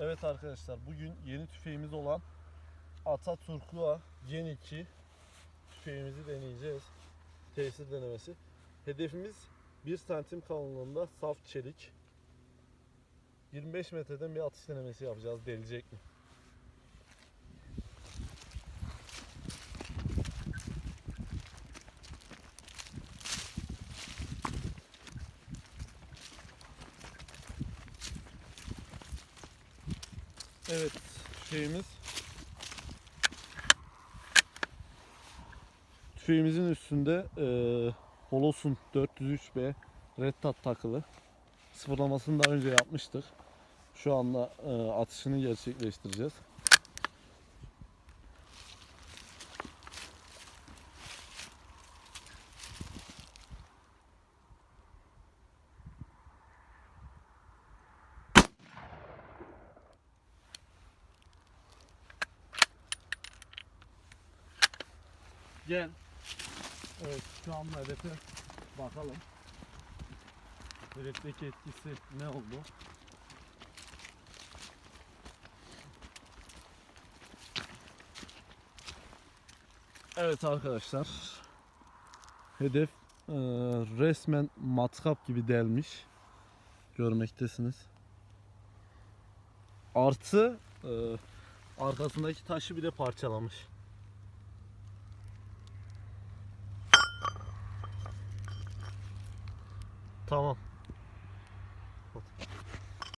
Evet arkadaşlar bugün yeni tüfeğimiz olan Ataturkua Gen 2 tüfeğimizi deneyeceğiz. Tesir denemesi. Hedefimiz 1 santim kalınlığında saf çelik. 25 metreden bir atış denemesi yapacağız. Delecek mi? Evet, tüfeğimiz. Tüfeğimizin üstünde eee Holosun 403B Red Dot takılı. Sıfırlamasını daha önce yapmıştık. Şu anda eee, atışını gerçekleştireceğiz. Gel. Evet şu anda hedefe bakalım. Hedefteki etkisi ne oldu? Evet arkadaşlar. Hedef eee, resmen matkap gibi delmiş. Görmektesiniz. Artı eee, arkasındaki taşı bile parçalamış. Tamam.